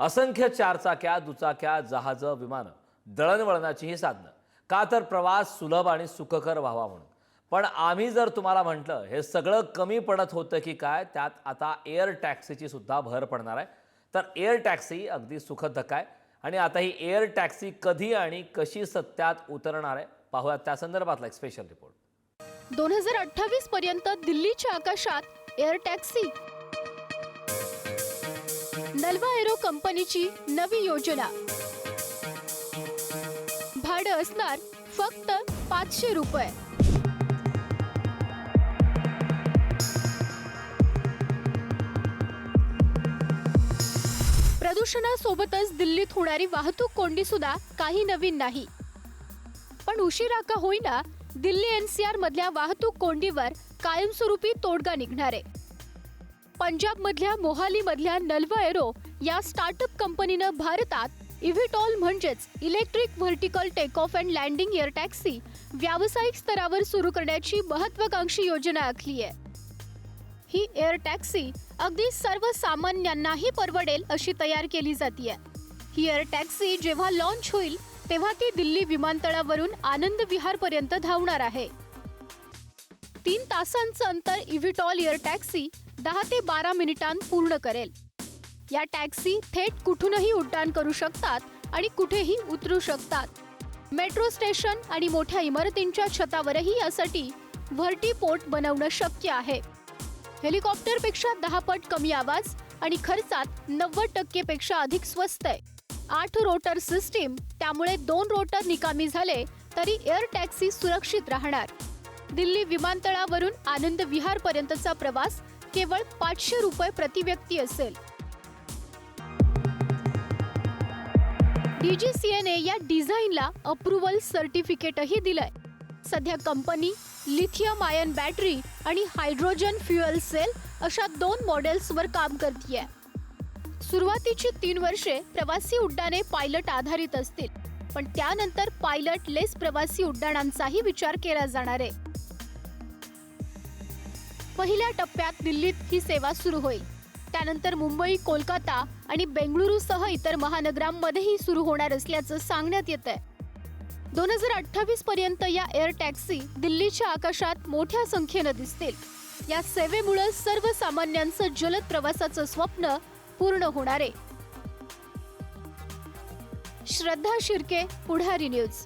असंख्य चारचाक्या दुचाक्या जहाजं विमानं दळणवळणाची ही साधनं. का तर प्रवास सुलभ आणि सुखकर व्हावा म्हणून. पण आम्ही जर तुम्हाला म्हटलं हे सगळं कमी पडत होतं की काय त्यात आता एअर टॅक्सीची सुद्धा भर पडणार आहे. तर एअर टॅक्सी अगदी सुखद आहे. आणि आता ही एअर टॅक्सी कधी आणि कशी सत्यात उतरणार आहे पाहूयात त्या संदर्भातला एक स्पेशल रिपोर्ट दोन हजार अठ्ठावीस पर्यंत दिल्लीच्या आकाशात एअर टॅक्सी नल्वा एरो कंपनीची नवी योजना. भाडं असणार फक्त पाचशे रुपये. प्रदूषणासोबतच दिल्लीत होणारी वाहतूक कोंडी सुद्धा काही नवीन नाही. पण उशिरा का होईना दिल्ली एनसीआर मधल्या वाहतूक कोंडीवर कायमस्वरूपी तोडगा निघणार. आहे पंजाब मधल्या मोहाली मधल्या नल्वा एरो या स्टार्टअप कंपनीनं भारतात इव्हिटॉल म्हणजेच electric vertical take off and landing air taxi व्यावसायिक स्तरावर सुरू करण्याची महत्वाकांक्षी योजना आखली आहे. ही एअर टॅक्सी अगदी सर्वसामान्यांनाही परवडेल अशी तयार केली जाते ही एअर टॅक्सी जेव्हा लॉन्च होईल तेव्हा ती दिल्ली विमानतळावरून आनंद विहार पर्यंत धावणार आहे. तीन तासांचं अंतर इव्हिटॉल एअर टॅक्सी दहा ते बारा मिनिटांत पूर्ण करेल. या टॅक्सी थेट कुठूनही उड्डाण करू शकतात आणि कुठेही उतरू शकतात. मेट्रो स्टेशन आणि मोठ्या इमारतींच्या छतावरही यासाठी व्हर्टीपोर्ट बनवणं शक्य आहे. हेलिकॉप्टरपेक्षा दहा पट कमी आवाज आणि खर्चात नव्वद टक्केपेक्षा अधिक स्वस्त आहे. आठ रोटर सिस्टीम त्यामुळे दोन रोटर निकामी झाले तरी एअर टॅक्सी सुरक्षित राहणार. दिल्ली विमानतळावरून आनंद विहार पर्यंतचा प्रवास केवळ पाचशे रुपये प्रति व्यक्ती असेल. डीजीसीएने या डिझाईनला अप्रुव्हल सर्टिफिकेटही दिलंय. सध्या कंपनी लिथियम आयन बॅटरी आणि हायड्रोजन फ्युएल सेल अशा दोन मॉडेल्सवर काम करते सुरुवातीची तीन वर्षे प्रवासी उड्डाणे पायलट आधारित असतील पण त्यानंतर पायलट लेस प्रवासी उड्डाणांचाही विचार केला जाणार आहे. पहिल्या टप्प्यात दिल्लीत ही सेवा सुरू होईल. त्यानंतर मुंबई कोलकाता आणि बेंगळुरूसह इतर महानगरांमध्येही सुरू होणार असल्याचं सांगण्यात येत आहे दोन हजार अठ्ठावीस पर्यंत या एअर टॅक्सी दिल्लीच्या आकाशात मोठ्या संख्येनं दिसतील. या सेवेमुळे सर्वसामान्यांचं जलद प्रवासाचं स्वप्न पूर्ण होणार आहे. श्रद्धा शिर्के पुढारी न्यूज.